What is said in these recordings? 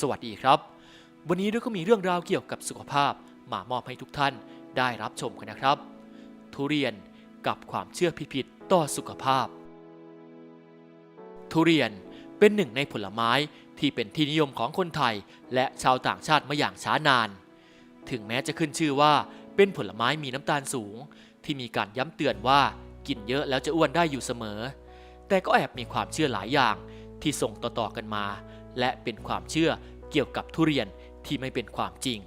สวัสดีครับ วันนี้เราก็มีเรื่องราวเกี่ยวกับสุขภาพมามอบให้ทุกท่านได้รับชมกันนะครับ ทุเรียนกับความเชื่อผิดๆต่อสุขภาพ ทุเรียนเป็นหนึ่งในผลไม้ที่เป็นที่นิยมของคนไทย และชาวต่างชาติมาอย่างช้านาน ถึงแม้จะขึ้นชื่อว่าเป็นผลไม้มีน้ำตาลสูง ที่มีการย้ำเตือนว่ากินเยอะแล้วจะอ้วนได้อยู่เสมอ แต่ก็แอบมีความเชื่อหลายอย่างที่ส่งต่อๆกันมา และเป็นความเชื่อ กี่ยวกับทุเรียนที่ไม่เป็นความจริง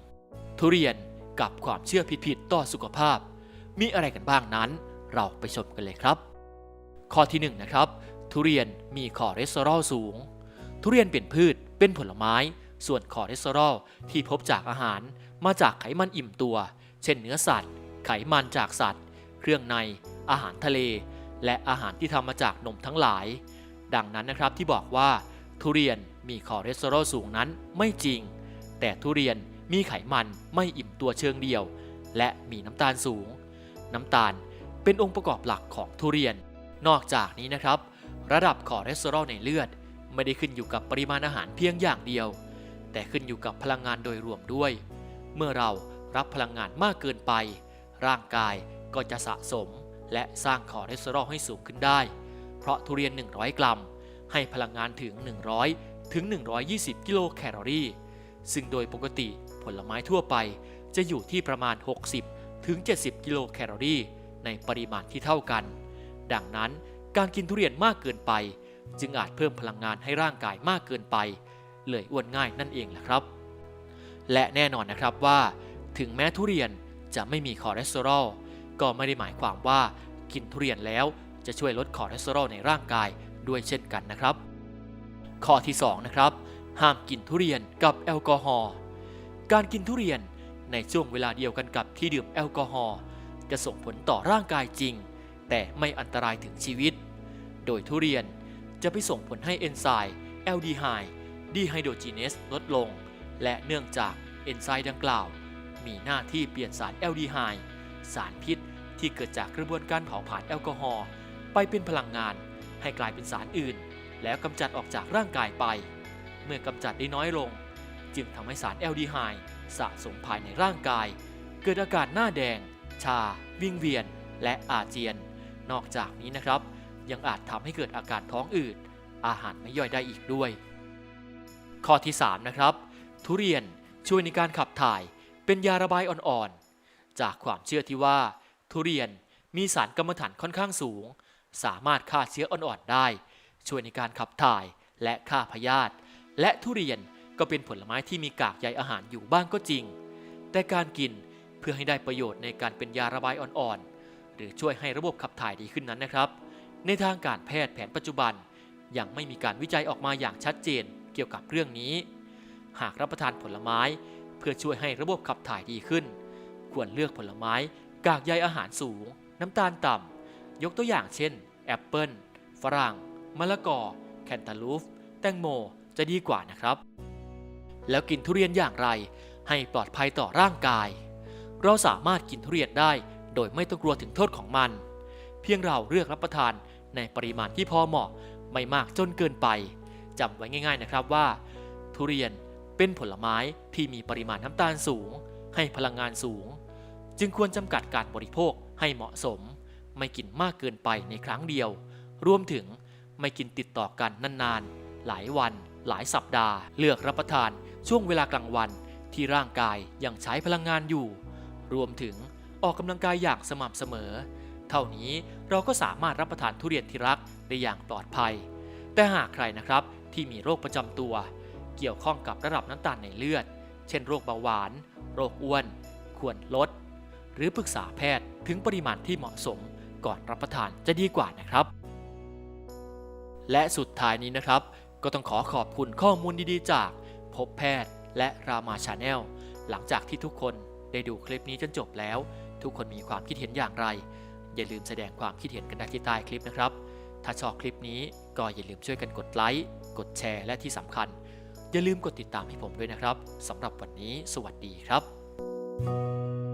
ทุเรียนกับความเชื่อผิดๆต่อสุขภาพ มีอะไรกันบ้างนั้น เราไปชมกันเลยครับ ข้อที่1นงนะครับ ทุเรียนมีคอเลสเตอรอลสูง ทุเรียนเป็นพืชเป็นผลไม้ ส่วนคอเลสเตอรอลที่พบจากอาหารมาจากไขมันอิ่มตัว เช่นเนื้อสัตว์ ไขมันจากสัตว์ เครื่องใน อาหารทะเล และอาหารที่ทำมาจากนมทั้งหลาย ดังนั้นนะครับที่บอกว่า ทุเรียน มีคอเลสเตอรอลสูงนั้นไม่จริง แต่ทุเรียนมีไขมันไม่อิ่มตัวเชิงเดียว และมีน้ำตาลสูง น้ำตาลเป็นองค์ประกอบหลักของทุเรียน นอกจากนี้นะครับ ระดับคอเลสเตอรอลในเลือด ไม่ได้ขึ้นอยู่กับปริมาณอาหารเพียงอย่างเดียว แต่ขึ้นอยู่กับพลังงานโดยรวมด้วย เมื่อเรารับพลังงานมากเกินไป ร่างกายก็จะสะสม และสร้างคอเลสเตอรอลให้สูงขึ้นได้ เพราะทุเรียน 100 กรัม ให้พลังงานถึง100 ถึง 120 กิโลแคลอรี่ ซึ่งโดยปกติผลไม้ทั่วไปจะอยู่ที่ประมาณ 60 ถึง 70 กิโลแคลอรี่ ในปริมาณที่เท่ากัน ดังนั้นการกินทุเรียนมากเกินไป จึงอาจเพิ่มพลังงานให้ร่างกายมากเกินไป เลยอ้วนง่ายนั่นเองแหละครับ และแน่นอนนะครับว่า ถึงแม้ทุเรียนจะไม่มีคอเลสเตอรอลก็ไม่ได้หมายความว่ากินทุเรียนแล้วจะช่วยลดคอเลสเตอรอลในร่างกายด้วยเช่นกันนะครับ ข้อที่2นะครับห้ามกินทุเรียนกับแอลกอฮอล์การกินทุเรียนในช่วงเวลาเดียวกันกับที่ดื่มแอลกอฮอล์จะส่งผลต่อร่างกายจริง แต่ไม่อันตรายถึงชีวิต โดยทุเรียนจะไปส่งผลให้เอนไซม์แอลดีไฮดีไฮโดรจีเนสลดลง และเนื่องจากเอนไซม์ดังกล่าว มีหน้าที่เปลี่ยนสารแอลดีไฮสารพิษที่เกิดจากกระบวนการเผาผลาญแอลกอฮอล์ไปเป็นพลังงานให้กลายเป็นสารอื่น แล้วกำจัดออกจากร่างกายไป เมื่อกำจัดได้น้อยลง จึงทำให้สารแอลดีไฮสะสมภายในร่างกาย เกิดอาการหน้าแดง ชา วิงเวียน และอาเจียน นอกจากนี้นะครับ ยังอาจทำให้เกิดอาการท้องอืด อาหารไม่ย่อยได้อีกด้วย ข้อที่ 3 นะครับ ทุเรียนช่วยในการขับถ่ายเป็นยาระบายอ่อนๆ จากความเชื่อที่ว่า ทุเรียนมีสารกรรมฐานค่อนข้างสูง สามารถฆ่าเชื้ออ่อนๆได้ ช่วยในการขับถ่ายและฆ่าพยาธิและทุเรียนก็เป็นผลไม้ที่มีกากใยอาหารอยู่บ้างก็จริง แต่การกินเพื่อให้ได้ประโยชน์ในการเป็นยาระบายอ่อนๆ หรือช่วยให้ระบบขับถ่ายดีขึ้นนั้นนะครับ ในทางการแพทย์แผนปัจจุบัน ยังไม่มีการวิจัยออกมาอย่างชัดเจนเกี่ยวกับเรื่องนี้ หากรับประทานผลไม้เพื่อช่วยให้ระบบขับถ่ายดีขึ้น ควรเลือกผลไม้กากใยอาหารสูง น้ำตาลต่ำยกตัวอย่างเช่นแอปเปิลฝรั่ง มะละกอ แคนตาลูป แตงโม จะดีกว่านะครับ แล้วกินทุเรียนอย่างไร ให้ปลอดภัยต่อร่างกาย เราสามารถกินทุเรียนได้โดยไม่ต้องกลัวถึงโทษของมัน เพียงเราเลือกรับประทานในปริมาณที่พอเหมาะไม่มากจนเกินไปจำไว้ง่าย ๆนะครับว่า ทุเรียนเป็นผลไม้ที่มีปริมาณน้ำตาลสูง ให้พลังงานสูง จึงควรจำกัดการบริโภคให้เหมาะสม ไม่กินมากเกินไปในครั้งเดียว รวมถึง ไม่กินติดต่อกันนานๆ หลายวันหลายสัปดาห์ เลือกรับประทานช่วงเวลากลางวันที่ร่างกายยังใช้พลังงานอยู่ รวมถึงออกกำลังกายอย่างสม่ำเสมอ เท่านี้เราก็สามารถรับประทานทุเรียนที่รักได้อย่างปลอดภัย แต่หากใครนะครับที่มีโรคประจำตัว เกี่ยวข้องกับระดับน้ำตาลในเลือด เช่นโรคเบาหวาน โรคอ้วน ควรลด หรือปรึกษาแพทย์ถึงปริมาณที่เหมาะสมก่อนรับประทานจะดีกว่านะครับ และสุดท้ายนี้นะครับ ก็ต้องขอขอบคุณข้อมูลดีๆ จาก พบแพทย์และรามาชาแนลหลังจากที่ทุกคนได้ดูคลิปนี้จนจบแล้ว ทุกคนมีความคิดเห็นอย่างไร อย่าลืมแสดงความคิดเห็นกันได้ที่ใต้คลิปนะครับ ถ้าชอบคลิปนี้ก็อย่าลืมช่วยกันกดไลค์กดแชร์และที่สำคัญ อย่าลืมกดติดตามให้ผมด้วยนะครับสำหรับวันนี้ สวัสดีครับ